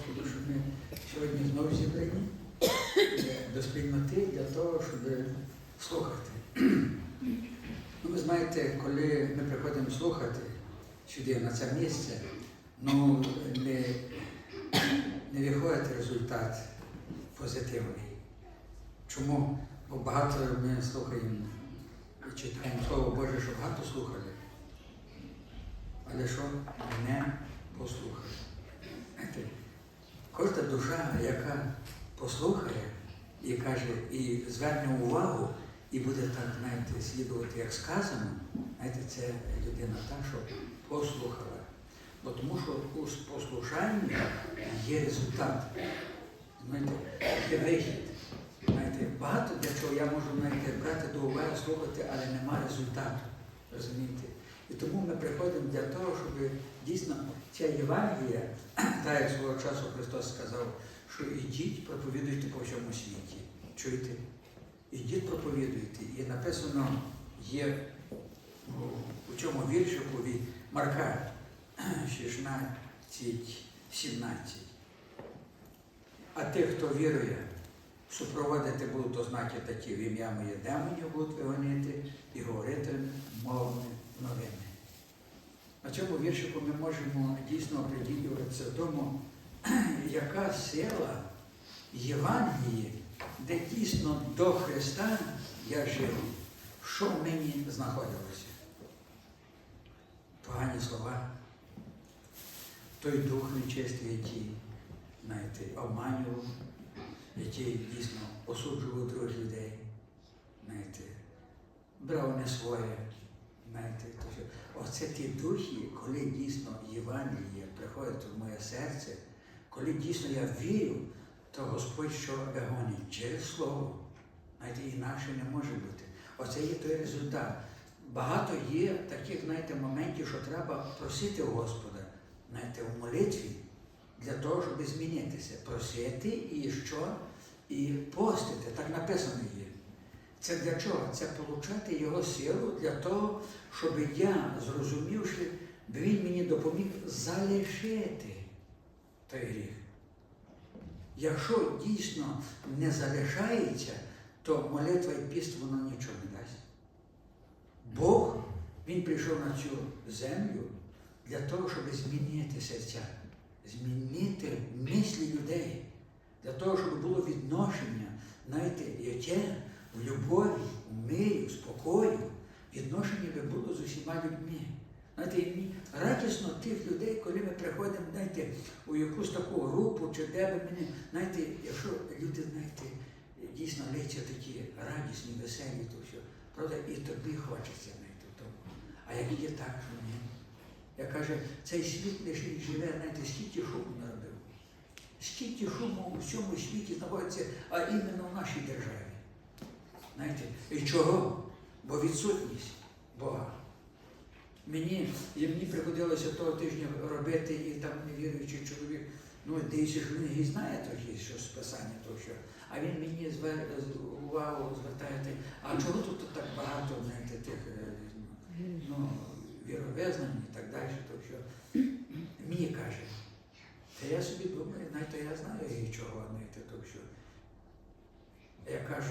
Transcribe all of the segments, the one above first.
Господу, що ми сьогодні знову зібрані до спільноти для того, щоб слухати. Ну, ви знаєте, коли ми приходимо слухати сюди, на це місце, ну не, не виходить результат позитивний. Чому? Бо багато ми слухаємо і читаємо Слово Боже, що багато слухали. Але що не послухали. Кожна душа, яка послухає і каже, і зверне увагу, і буде так, знаєте, слідувати, як сказано, знаєте, це людина та, що послухала. Бо тому що у послушанні є результат. Знаєте, є вихід. Знаєте, багато для чого я можу знаєте, брати до уваги, слухати, але нема результату. Розумієте? І тому ми приходимо для того, щоб дійсно ця Євангелія, так як свого часу Христос сказав, що ідіть, проповідуйте по всьому світі. Чуєте? Ідіть, проповідуйте. І написано є у, цьому віршику від Марка 16, 17. А тих, хто вірує, супроводити будуть ознаки такі в ім'я моє демонів будуть вигонити і говорити мовами новими. На цьому віршику ми можемо дійсно оприділюватися в тому, яка сила Євангелії, де дійсно до Христа я жив, що в мені знаходилося. Погані слова, той дух нечистий, який знаєте, обманював, який дійсно осуджував других людей, знаєте, брав не своє. Знаєте, оце ті духи, коли дійсно Євангеліє приходить в моє серце, коли дійсно я вірю, то Господь що гонить через Слово. Знаєте, інакше не може бути. Оце є той результат. Багато є таких, знаєте, моментів, що треба просити Господа, знаєте, у молитві для того, щоб змінитися. Просити і що? І постити. Так написано є. Це для чого? Це отримати його силу для того, щоб я, зрозумівши, він мені допоміг залишити той гріх. Якщо дійсно не залишається, то молитва і піст воно нічого не дасть. Бог, Він прийшов на цю землю для того, щоб змінити серця, змінити мислі людей, для того, щоб було відношення, знаєте, яке в любові, в мирі, в спокою, відношення би було з усіма людьми. Знаєте, радісно тих людей, коли ми приходимо, знаєте, у якусь таку групу, чи де би мені, знаєте, якщо люди, знаєте, дійсно лиця такі радісні, веселі, то все, правда, і тобі хочеться знаєте, в тому. А як є так, що ні. Я каже, цей світ лише живе, знаєте, скільки шуму наробив. Скільки шуму у всьому світі знаходиться, а іменно в нашій державі. Знаєте, і чого? Бо відсутність Бога. Мені, і мені приходилося того тижня робити, і там невіруючий чоловік, ну дивіться, що знає трохи, що з писання, то що. А він мені звер... увагу звертає, а чого тут так багато знаєте, тих е, ну, віровизнань і так далі, то що. Мені каже, та я собі думаю, знаєте, я знаю і чого, знаєте, то що. Я кажу,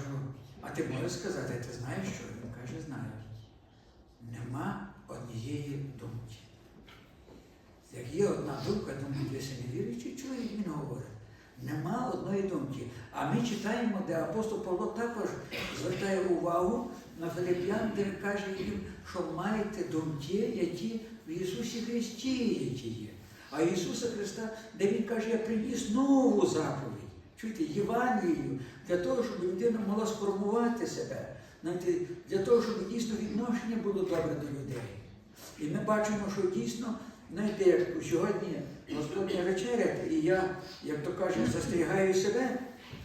а ти можеш сказати, ти знаєш що? Він каже, знаю. Нема однієї думки. Як є одна думка, думаю, якщо не віруючий чоловік, він говорить. Нема одної думки. А ми читаємо, де апостол Павло також звертає увагу на Филип'ян, де каже їм, що маєте думки, які в Ісусі Христі які є. А Ісуса Христа, де Він каже, я приніс нову заповідь. Чуєте, Євангелію, для того, щоб людина могла сформувати себе, знаєте, для того, щоб дійсно відношення було добре до людей. І ми бачимо, що дійсно, знаєте, як сьогодні Господня вечеря, і я, як то кажуть, застерігаю себе,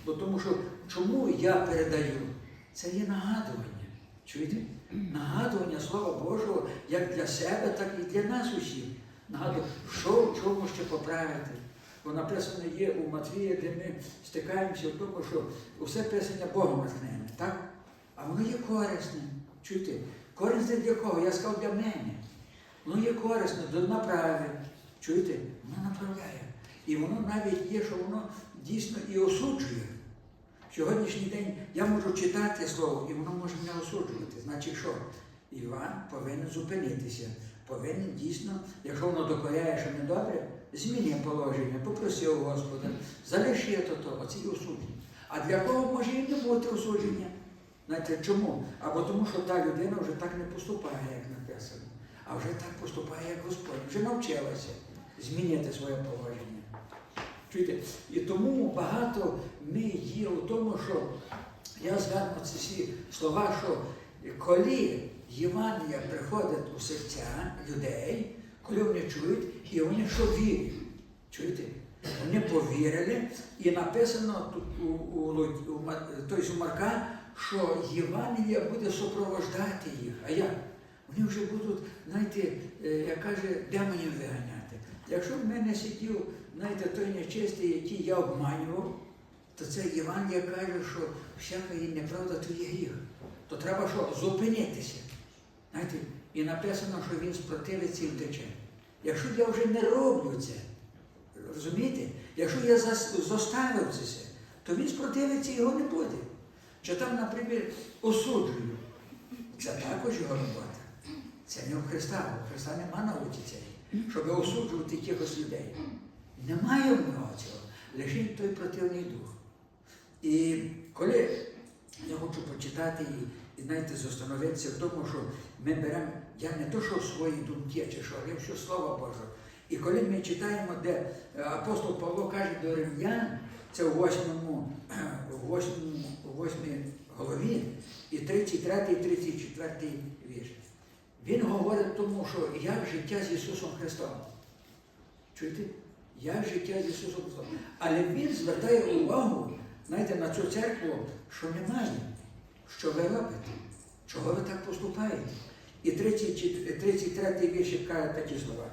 бо тому що чому я передаю? Це є нагадування. Чуєте? Нагадування Слова Божого як для себе, так і для нас усіх. Нагадування, що в чому ще поправити. Бо написано є у Матвія, де ми стикаємося в тому, що усе писання Богом натхнене, так? А воно є корисним. Чуєте? Корисне для кого? Я сказав для мене. Воно є корисне до направи. Чуєте? Воно направляє. І воно навіть є, що воно дійсно і осуджує. Сьогоднішній день я можу читати слово, і воно може мене осуджувати. Значить, що? Іван повинен зупинитися, повинен дійсно, якщо воно докоряє, що недобре, зміни положення, попроси у Господа, залиши то, оце і осудження. А для кого може і не бути осудження? Знаєте, чому? Або тому, що та людина вже так не поступає, як написано, а вже так поступає, як Господь, вже навчилася змінити своє положення. Чуєте? І тому багато ми є у тому, що я згадую ці всі слова, що коли Євангелія приходить у серця людей, коли вони чують, і вони що вірять. Чуєте? Вони повірили, і написано тут у, у, у, тобто у Марка, що Євангелія буде супровождати їх. А як? Вони вже будуть, знаєте, е, як каже, демонів виганяти. Якщо в мене сидів, знаєте, той нечистий, який я обманював, то це Євангелія каже, що всяка її неправда то є гріх. То треба що? Зупинитися. Знаєте, і написано, що він спротивиться і втече. Якщо я вже не роблю це, розумієте? Якщо я зас- заставив це, то він спротивиться його не буде. Чи там, наприклад, осуджую. Це також його робота. Це не у Христа, у Христа нема науки цієї, щоб осуджувати якихось людей. Немає в нього цього, лише той противний дух. І коли я хочу почитати і, і знаєте, застановитися в тому, що ми беремо, я не то, що свої думки чи що, але що Слово Боже. І коли ми читаємо, де е, апостол Павло каже до римлян, це восьмому, у восьмій голові, і 33, і 34 вірш. Він говорить тому, що як життя з Ісусом Христом. Чуєте? Як життя з Ісусом Христом. Але Він звертає увагу, знаєте, на цю церкву, що немає, що ви робите, чого ви так поступаєте. І 34 33 вірш каже такі слова,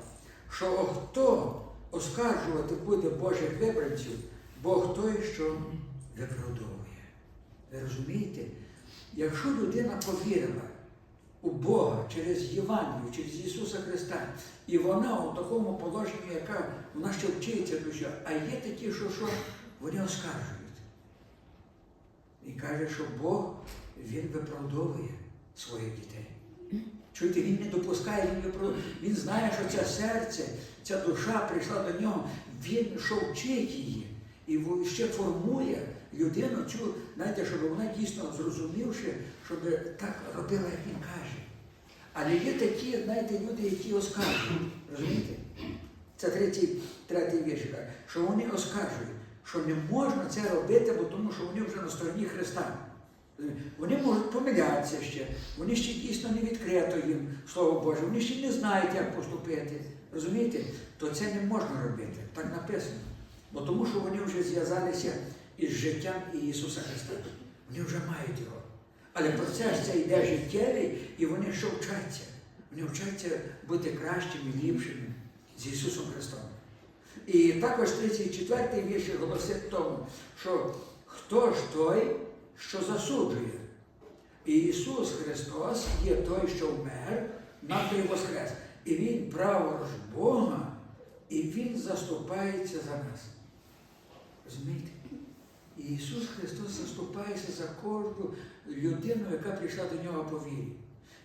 що хто оскаржувати буде Божих вибранців, Бог той, що виправдовує. Ви розумієте? Якщо людина повірила у Бога через Євангелію, через Ісуса Христа, і вона у такому положенні, яка вона ще вчиться душа, а є такі, що, що вони оскаржують. І каже, що Бог Він виправдовує своїх дітей. Чуєте, він не допускає, він, він знає, що це серце, ця душа прийшла до нього, він що вчить її і ще формує людину цю, знаєте, щоб вона дійсно зрозумівши, щоб так робила, як він каже. Але є такі, знаєте, люди, які оскаржують. Розумієте? Це третій, третій вірш, що вони оскаржують, що не можна це робити, бо тому що вони вже на стороні Христа. Вони можуть помилятися ще, вони ще дійсно не відкрито їм Слово Боже, вони ще не знають, як поступити. Розумієте? То це не можна робити. Так написано. Бо тому що вони вже зв'язалися із життям Ісуса Христа. Вони вже мають його. Але процес це йде життєвий, і вони що вчаться? Вони вчаться бути кращими, ліпшими з Ісусом Христом. І також 34-й вірш голосить тому, що хто ж той, що засуджує? І Ісус Христос є той, що вмер, надто воскрес. І Він праворуч Бога, і Він заступається за нас. Розумієте? І Ісус Христос заступається за кожну людину, яка прийшла до нього по вірі.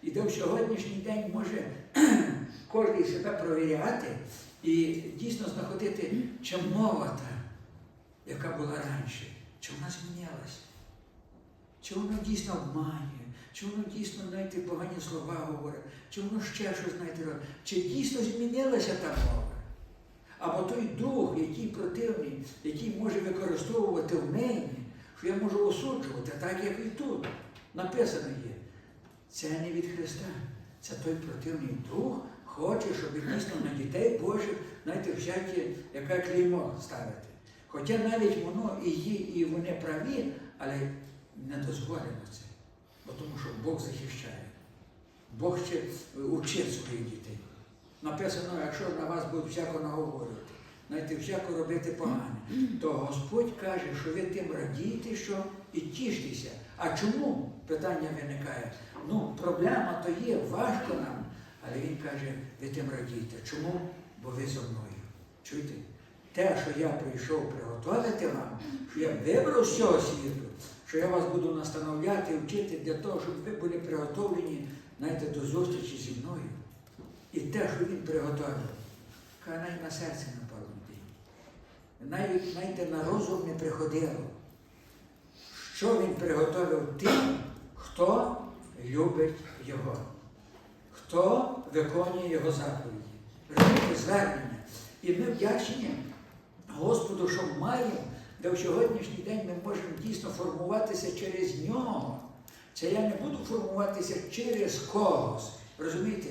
І в сьогоднішній день може кожен себе провіряти і дійсно знаходити, чи мова та, яка була раніше, чи вона змінилася, чи воно дійсно обманює, чи воно дійсно, знаєте, погані слова говорить, чи воно ще щось, знаєте, чи дійсно змінилася та мова. Або той дух, який противний, який може використовувати в мені, що я можу осуджувати, так як і тут написано є. Це не від Христа. Це той противний дух хоче, щоб дійсно на дітей Божих, знаєте, всяке, яке клеймо ставити. Хоча навіть воно і є, і вони праві, але не дозволено це. Бо тому що Бог захищає. Бог ще учить своїх дітей. Написано, якщо на вас будуть всяко наговорювати, знаєте, всяко робити погане, то Господь каже, що ви тим радієте, що і тіштеся. А чому? Питання виникає. Ну, проблема то є, важко нам. Але він каже, ви тим радієте. Чому? Бо ви зо мною. Чуєте? те, що я прийшов приготувати вам, що я вибрав з цього світу, що я вас буду настановляти і вчити для того, щоб ви були приготовлені, знаєте, до зустрічі зі мною. І те, що він приготовив, хай навіть на серце не падало навіть знаєте, на розум не приходило. Що він приготовив тим, хто любить його, хто виконує його заповіді. Звернення. І ми вдячні Господу, що маємо, де в сьогоднішній день ми можемо дійсно формуватися через нього. Це я не буду формуватися через когось. Розумієте?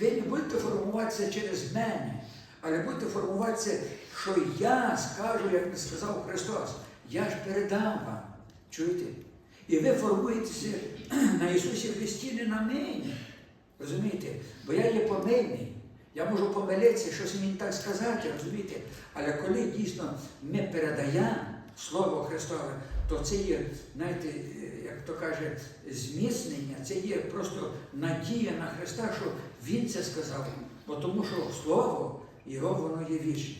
Ви не будете формуватися через мене, але будете формуватися, що я скажу, як сказав Христос, я ж передам вам. Чуєте? І ви формуєтеся на Ісусі Христі не на мені. Розумієте? Бо я є помильний. Я можу помилитися, щось мені так сказати, розумієте? Але коли дійсно ми передаємо Слово Христове, то це є, знаєте, як то каже, зміцнення, це є просто надія на Христа, що Він це сказав. Бо тому що Слово Його воно є вічне.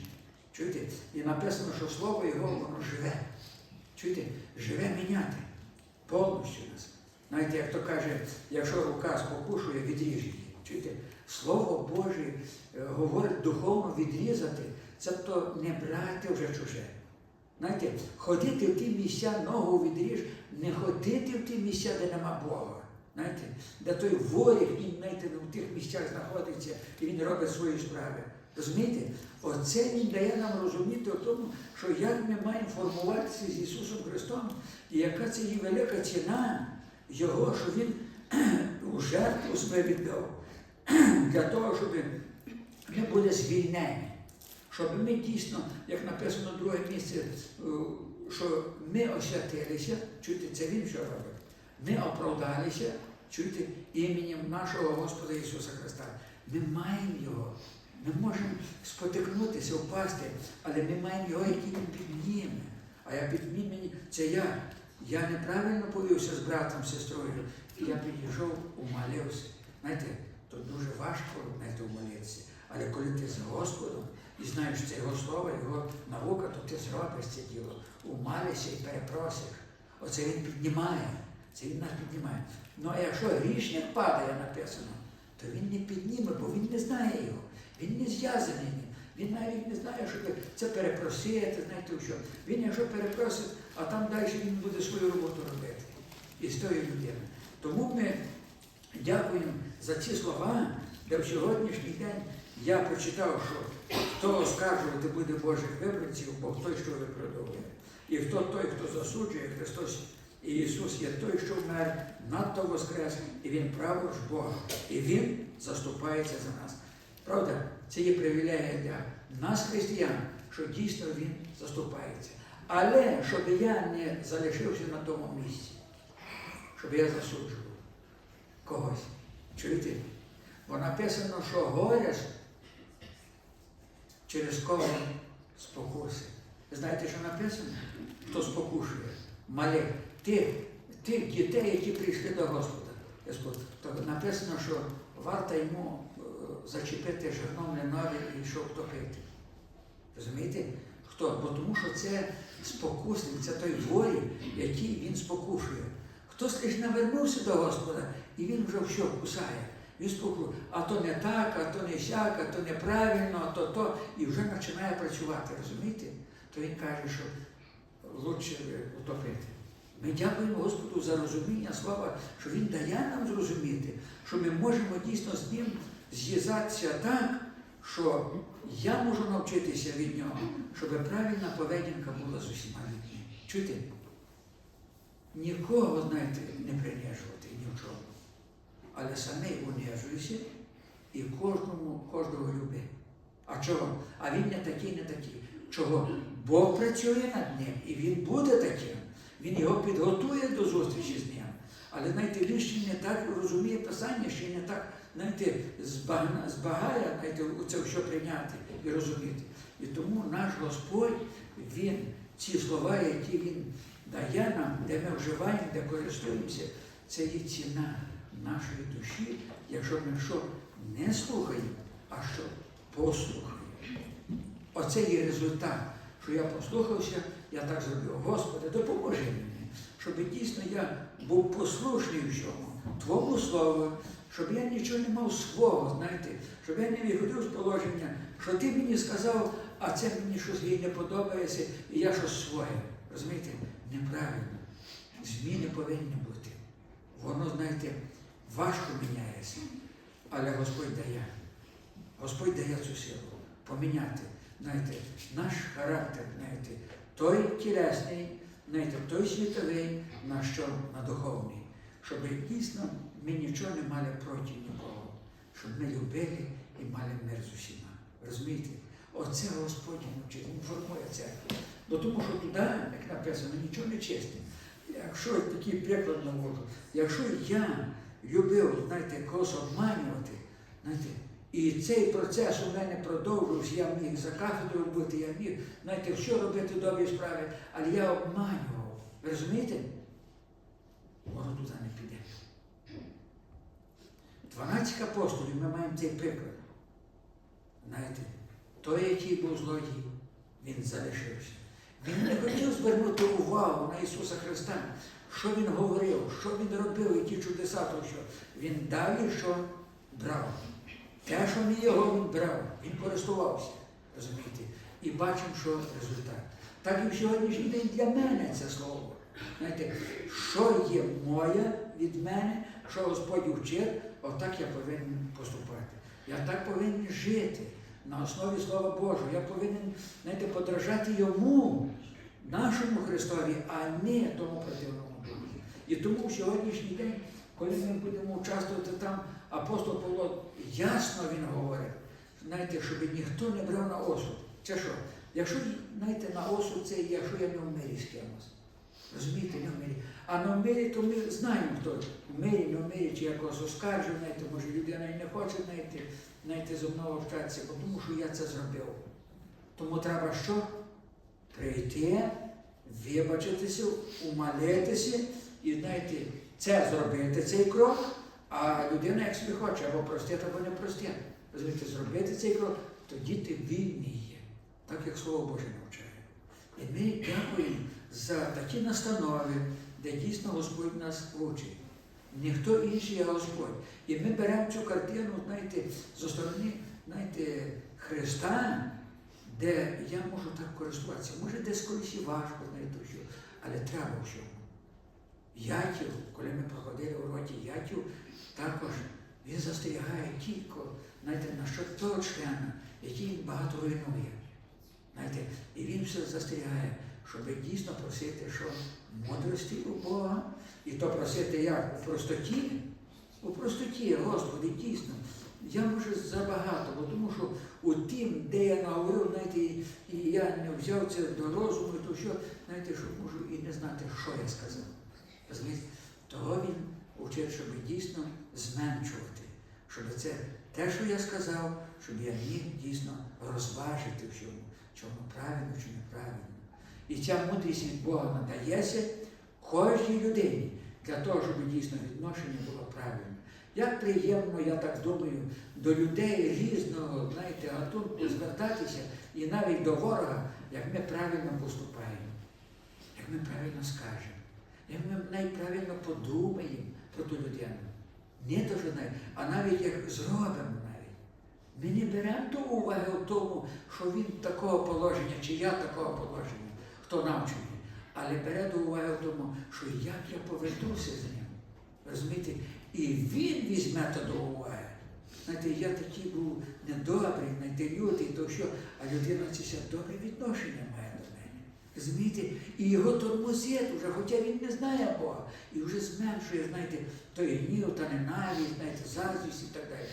Чуєте? І написано, що Слово Його воно живе. Чуєте? Живе міняти повністю нас. Знаєте, як то каже, якщо рука спокушує, відріж її. Чуєте? Слово Боже е, говорить духовно відрізати, це то не брати вже чуже. Знаєте, ходити в ті місця, ногу відріж, не ходити в ті місця, де нема Бога. Знаєте, де той воріг, він знаєте, в тих місцях знаходиться і він робить свої справи. Розумієте? Оце він дає нам розуміти в тому, що як ми маємо формуватися з Ісусом Христом, і яка це є велика ціна Його, що Він у жертву себе віддав для того, щоб ми були звільнені. Щоб ми дійсно, як написано в друге місце, е, що ми освятилися, чуєте, це Він що робить. Ми оправдалися, чуєте, іменем нашого Господа Ісуса Христа. Ми маємо Його. Ми можемо спотикнутися, впасти, але ми маємо його, який він підніме. А я піднімені, це я. Я неправильно повівся з братом, сестрою. І я підійшов, умолився. Знаєте, то дуже важко знаєте, умолитися. Але коли ти з Господом і знаєш це його слово, його наука, то ти зробиш це діло. Умалися і перепросиш. Оце він піднімає. Це він нас піднімає. Ну а якщо грішник падає, написано, то він не підніме, бо він не знає його. Він не зв'язаний. Він навіть не знає, що це перепросити, знаєте що. Він якщо перепросить, а там далі він буде свою роботу робити. І з тої людини. Тому ми дякуємо за ці слова, де в сьогоднішній день я прочитав, що хто оскаржувати буде Божих вибранців, Бог той, що виправдовує. І хто той, хто засуджує Христос і Ісус є той, що вмер, надто воскрес, і Він праворуч Бога. І Він заступається за нас. Правда, це є привілегія для нас, християн, що дійсно Він заступається. Але щоб я не залишився на тому місці, щоб я засуджував когось. Чуєте? Бо написано, що горе ж через кого спокуси. Знаєте, що написано? Хто спокушує? Малих, тих, тих дітей, які прийшли до Господа. То написано, що варто йому е, зачепити жерном ленові і щоб топити. Розумієте? Хто? Бо тому що це спокусник, це той ворі, який він спокушує. Хтось навернувся до Господа, і він вже все кусає. Спокушує. А то не так, а то не сяк, а то неправильно, а то то. І вже починає працювати, розумієте? То він каже, що лучше утопити. Ми дякуємо Господу за розуміння слова, що Він дає нам зрозуміти, що ми можемо дійсно з ним зв'язатися так, що я можу навчитися від нього, щоб правильна поведінка була з усіма людьми. Чуєте? Нікого, знаєте, не принижувати ні в чому. Але самий унижуйся і кожному, кожного люби. А чого? А він не такий, не такий. Чого? Бог працює над ним, і він буде таким. Він його підготує до зустрічі з ним. Але знаєте, він ще не так розуміє писання, ще не так знаєте, збагає знаєте, це все прийняти і розуміти. І тому наш Господь, Він, ці слова, які Він дає нам, де ми вживаємо, де користуємося, це є ціна нашої душі, якщо ми що не слухаємо, а що послухаємо. Оце є результат, що я послухався, я так зробив. Господи, допоможи мені, щоб дійсно я був послушний в чому, Твому слову, щоб я нічого не мав свого, знаєте, щоб я не виходив з положення, що ти мені сказав, а це мені щось їй не подобається, і я щось своє. Розумієте? Неправильно. Зміни повинні бути. Воно, знаєте, важко міняється, але Господь дає. Господь дає цю силу поміняти, знаєте, наш характер, знаєте, той тілесний, знаєте, той світовий, на що на духовний. Щоб дійсно ми нічого не мали проти нікого, щоб ми любили і мали мир з усіма. Розумієте? Оце Господь навчить, Він формує церкву. Бо тому що туди, як написано, нічого не чисте. Якщо такий приклад наводжу, якщо я любив, знаєте, когось обманювати, знаєте, і цей процес у мене продовжувався, я міг за кафедрою бути, я міг, знаєте, що робити добрі справи, але я обманював. Розумієте? Воно туди не піде. 12 апостолів ми маємо цей приклад. Знаєте, той, який був злодій, він залишився. Він не хотів звернути увагу на Ісуса Христа, що Він говорив, що Він робив, які чудеса, то що він далі що брав. Те, що не його він брав, він користувався. Розумієте? І бачимо, що результат. Так і в сьогоднішній день для мене це слово. Знаєте, що є моє від мене, що Господь вчить, отак я повинен поступати. Я так повинен жити на основі Слова Божого. Я повинен знаєте, подражати йому, нашому Христові, а не тому противному. І тому в сьогоднішній день, коли ми будемо участвувати там, апостол Павло ясно він говорить, знаєте, щоб ніхто не брав на осуд. Це що? Якщо знаєте, на осуд це якщо я не в мирі з кимось. Розумієте, не в мирі. А на мирі, то ми знаємо, хто в мирі, не в мирі, чи якось оскаржив, знаєте, може людина і не хоче знаєте, знаєте, зо мною общатися, бо тому що я це зробив. Тому треба що? Прийти, вибачитися, умолитися і, знаєте, це зробити, цей крок, а людина, як собі хоче, або простити, або не простити. Розумієте, зробити цей крок, тоді ти вільний є, так як Слово Боже навчає. І ми дякуємо за такі настанови, де дійсно Господь нас вчить. Ніхто інший, а Господь. І ми беремо цю картину, знаєте, зі сторони знаєте, Христа, де я можу так користуватися. Може, десь колись і важко, знаєте, що, але треба в Ятів, коли ми проходили у роті Ятів, також він застерігає тільки, знаєте, на що того члена, який багато руйнує. Знаєте, і він все застерігає, щоб дійсно просити, що мудрості у Бога, і то просити як? У простоті? У простоті, Господи, дійсно. Я може забагато, бо тому що у тим, де я наговорив, знаєте, і, і я не взяв це до розуму, то що, знаєте, що можу і не знати, що я сказав. Розумієте? Того він учить, щоб дійсно зменшувати, щоб це те, що я сказав, щоб я міг дійсно розважити в чому, чому правильно, чи неправильно. І ця мудрість від Бога надається кожній людині для того, щоб дійсно відношення було правильне. Як приємно, я так думаю, до людей різного, знаєте, гатунку звертатися і навіть до ворога, як ми правильно поступаємо, як ми правильно скажемо, як ми навіть правильно подумаємо про ту людину. Не то, що а навіть як зробимо навіть. Ми не беремо до уваги в тому, що він такого положення, чи я такого положення, хто навчений. Але бере до уваги в тому, що як я поведуся з ним. Розумієте? І він візьме то до уваги. Знаєте, я такий був недобрий, знаєте, лютий, то що, а людина це добре відношення має до І його тормозить вже, хоча він не знає Бога. І вже зменшує, знаєте, той гнів та ненависть, знаєте, заздрість і так далі.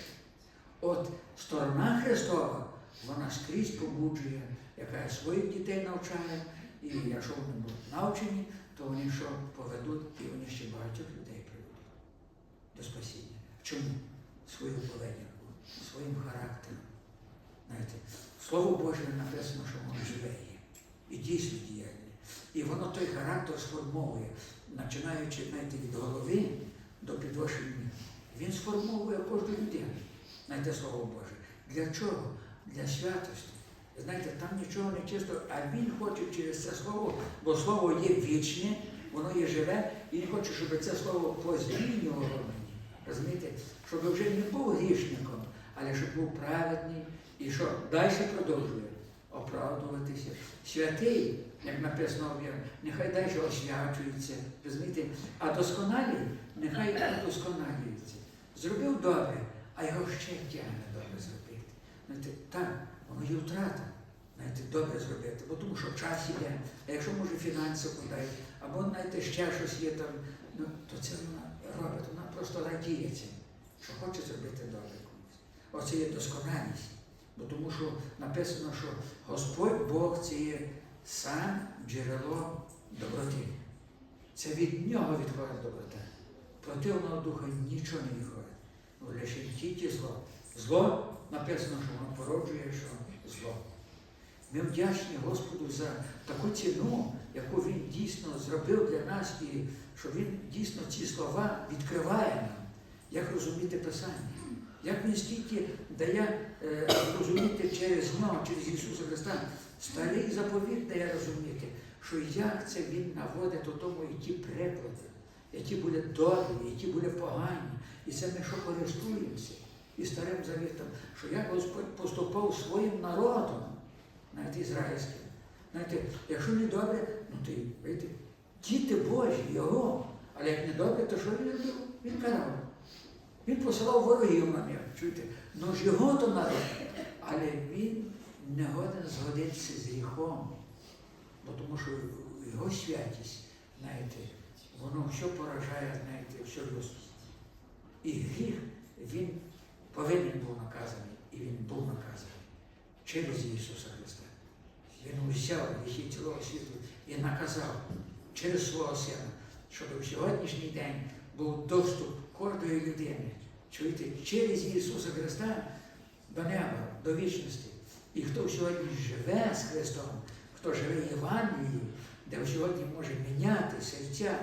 От сторона Христова, вона скрізь побуджує, яка своїх дітей навчає, і якщо вони будуть навчені, то вони що поведуть, і вони ще багатьох людей приведуть до спасіння. Чому? Своїм поведінком, своїм характером. Знаєте, Слово Боже написано, що воно живе. І дійсно діяльне. І воно той характер сформовує, починаючи знаєте, від голови до підвищення. Він сформовує кожну людину. Знаєте, Слово Боже. Для чого? Для святості. Знаєте, там нічого не чисто, а він хоче через це слово, бо слово є вічне, воно є живе, і він хоче, щоб це слово позмінювало мені. Розумієте? Щоб вже не був грішником, але щоб був праведний і що далі продовжує оправдуватися. Святий, як написано нехай далі освячується, розумієте? А досконалий, нехай удосконалюється. Зробив добре, а його ще тягне добре зробити. Знаєте, так, воно є втрата. Знаєте, добре зробити, бо тому що час іде, а якщо може фінанси подають, або знаєте, ще щось є там, ну, то це вона робить, вона просто радіє цим, що хоче зробити добре комусь. Оце є досконалість. Бо тому що написано, що Господь Бог це є сам джерело доброти. Це від нього відходить доброта. Противного духа нічого не відходить. Ну, лише тільки зло. Зло написано, що воно породжує, що зло. Ми вдячні Господу за таку ціну, яку Він дійсно зробив для нас, і що Він дійсно ці слова відкриває нам, як розуміти Писання. Як він стільки дає е, розуміти через нього, через Ісуса Христа, старий заповіт дає розуміти, що як це Він наводить до тому, які приклади, які були добрі, які були погані. І це ми що користуємося і старим завітом, що як Господь поступав своїм народом, навіть ізраїльським. Знаєте, якщо не добре, ну то й, діти Божі, Його, але як не добре, то що він робив? Він карав. Він посилав ворогів на них, чуєте? Ну то народ. Але він не годен згодитися з гріхом, бо тому що його святість, знаєте, воно все поражає, знаєте, все людство. І гріх він повинен був наказаний, і він був наказаний через Ісуса Христа. Він узяв гріхи цілого світу і наказав через свого Сина, щоб в сьогоднішній день був доступ кожної людини, чуєте, через Ісуса Христа до неба, до вічності. І хто сьогодні живе з Христом, хто живе Євангелією, де сьогодні може міняти серця,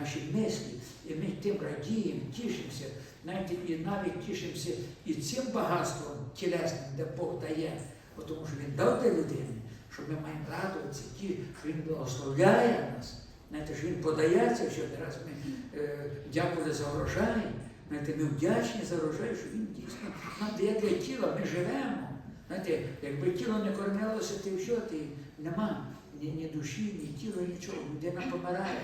наші мислі, і ми тим радіємо, тішимося, знаєте, і навіть тішимося і цим багатством тілесним, де Бог дає, тому що Він дав для людини, що ми маємо радуватися, ті, що Він благословляє нас. Знаєте, він подається що раз ми е, дякували за врожай. Знаєте, ми вдячні за врожай, що він дійсно нам дає для тіла, ми живемо. Знаєте, якби тіло не кормилося, ти що, ти нема ні, ні душі, ні тіла, нічого, людина помирає.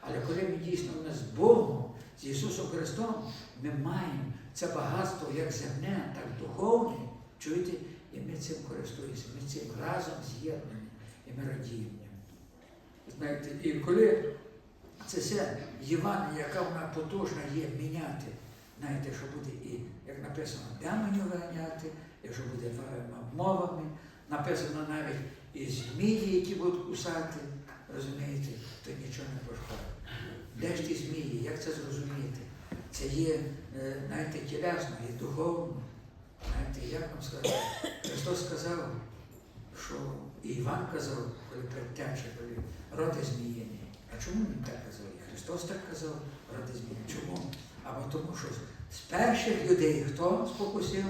Але коли ми дійсно в нас з Богом, з Ісусом Христом, ми маємо це багатство як земне, так духовне. Чуєте? І ми цим користуємося, ми цим разом з'єднані, і ми радіємо. Знаєте, і коли це все Євангелія, яка вона потужна є міняти, знаєте, що буде і, як написано, демонів виганяти, якщо буде мовами, написано навіть і змії, які будуть кусати, розумієте, то нічого не пошкодить. Де ж ті змії? Як це зрозуміти? Це є, е, знаєте, тілесно, і духовно. Знаєте, як вам сказати? Христос сказав, що і Іван казав, коли предтеча, коли роди зміїні. А чому він так казав? І Христос так казав, роди зміїні. Чому? Або тому, що з перших людей хто спокусив?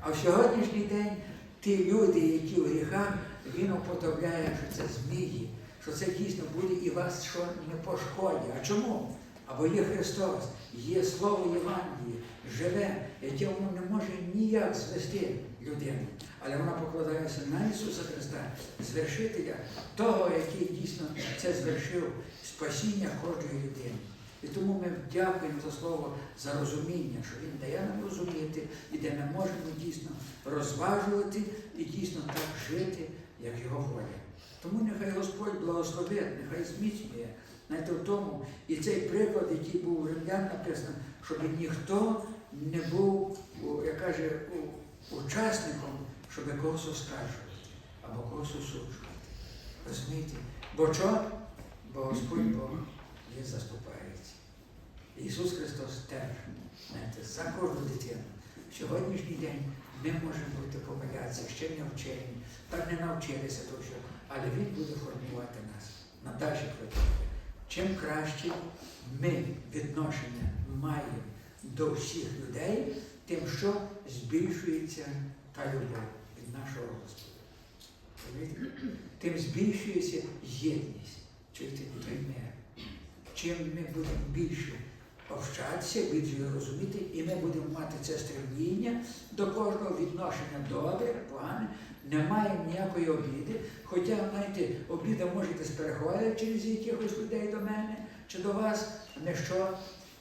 А в сьогоднішній день ті люди, які в гріхах, він уподобляє, що це змії, що це дійсно буде і вас що не пошкодять. А чому? Або є Христос, є Слово Євангеліє, живе, яке воно не може ніяк звести людину. Але вона покладається на Ісуса Христа, звершителя того, який дійсно це звершив спасіння кожної людини. І тому ми дякуємо за слово за розуміння, що Він дає нам розуміти, і де ми можемо дійсно розважувати і дійсно так жити, як Його воля. Тому нехай Господь благословить, нехай зміцнює. Знаєте, в тому, і цей приклад, який був у римлян написано, щоб ніхто не був, як каже, учасником, щоб когось оскаржувати або когось осуджувати. Розумієте? Бо що? Бо Господь Бог є заступається. Ісус Христос теж, знаєте, за кожну дитину. В сьогоднішній день ми можемо бути помилятися, ще не вчені, так не навчилися то що, але Він буде формувати нас на далі протягом. Чим краще ми відношення маємо до всіх людей, тим що збільшується та любов нашого Господа. Тим збільшується єдність. Чуєте, мир. Чим ми будемо більше общатися, більше розуміти, і ми будемо мати це стремління до кожного відношення добре, погане, немає ніякої обіди. Хоча, знаєте, обіда можете спереховати через якихось людей до мене чи до вас, не що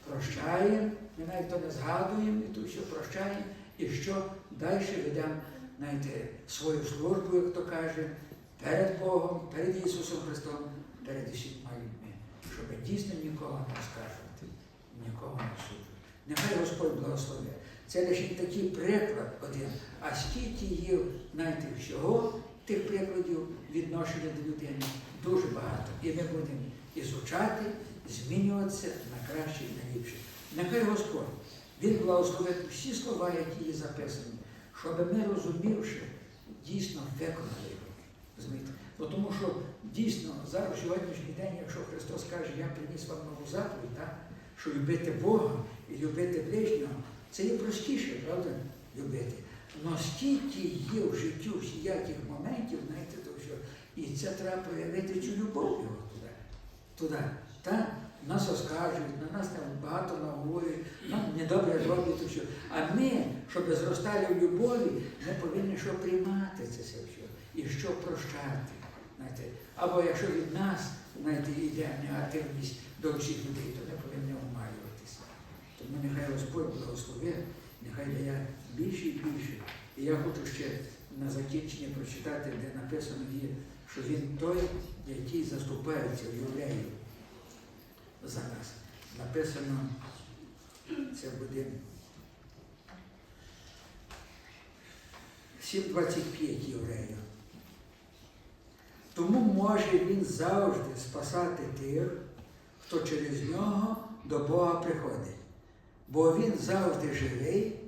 прощаємо, ми навіть то не згадуємо, і то що прощаємо, і що далі ведемо знаєте, свою службу, як то каже, перед Богом, перед Ісусом Христом, перед усіма людьми, щоб дійсно нікого не скажувати, нікого не суджувати. Нехай Господь благословить. Це лише такий приклад один, а скільки є, знаєте, всього тих прикладів відношення до людини дуже багато. І ми будемо ізучати, змінюватися на краще і на ліпше. Нехай Господь, Він благословить всі слова, які є записані, щоб ми, розумівши, дійсно виконали його. Бо тому що дійсно зараз сьогоднішній день, якщо Христос каже, я приніс вам нову заповідь, так? що любити Бога і любити ближнього, це є простіше, правда, любити. Но стільки є в життю всіяких моментів, знаєте, то що і це треба проявити цю любов його туди. туди. Так? Нас оскаржують, на нас там багато наговорюють, нам недобре роблять, що. А ми, щоб зростали в любові, ми повинні що приймати це все. І що прощати. Знаєте. Або якщо від нас знаєте, йде негативність до всіх людей, то ми повинні омалюватися. Тому нехай Господь благословить, нехай дає більше і більше. І я хочу ще на закінчення прочитати, де написано є, що він той, який заступається в євреїв за нас. Написано, це буде 7.25 євреїв. Тому може він завжди спасати тих, хто через нього до Бога приходить, бо він завжди живий,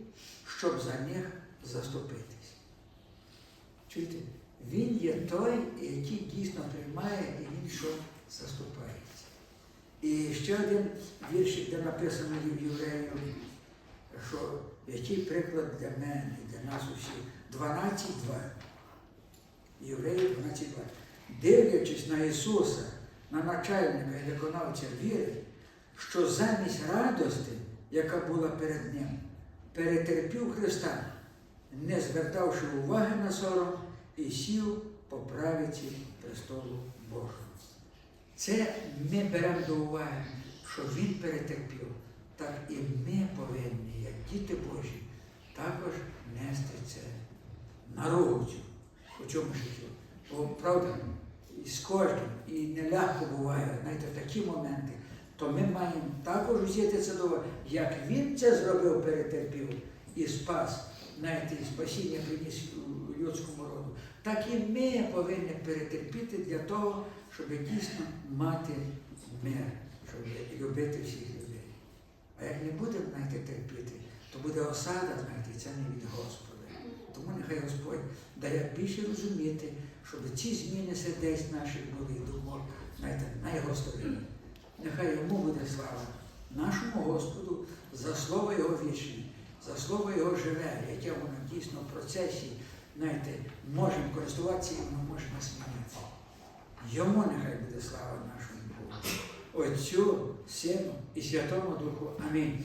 щоб за них заступитись. Чуєте? Він є той, який дійсно приймає і він що заступається. І ще один віршик, де написано є в євреїв, що який приклад для мене, для нас усіх. 12.2. Євреїв 12.2. Дивлячись на Ісуса, на начальника і виконавця віри, що замість радости, яка була перед Ним, перетерпів Христа, не звертавши уваги на сором, і сів по правиці престолу Божого. Це ми беремо до уваги, що Він перетерпів, так і ми повинні, як діти Божі, також нести це на руцю у цьому житті. Бо правда, і з кожним, і нелегко буває, знаєте, такі моменти, то ми маємо також взяти це до уваги, як він це зробив, перетерпів і спас, знаєте, і спасіння приніс людському роду, так і ми повинні перетерпіти для того, щоб дійсно мати мир, щоб любити всіх людей. А як не будемо знаєте, терпіти, то буде осада, знаєте, це не від Господа. Тому нехай Господь дає більше розуміти, щоб ці зміни сердець наших були і думок, знаєте, на його стороні. Нехай йому буде слава, нашому Господу, за слово Його вічне, за слово Його живе, яке воно дійсно в процесі, знаєте, можемо користуватися і ми можемо змінитися. Йому нехай буде слава нашому Богу. Отцю, Сину і Святому Духу. Амінь.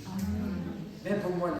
Ми помолимо.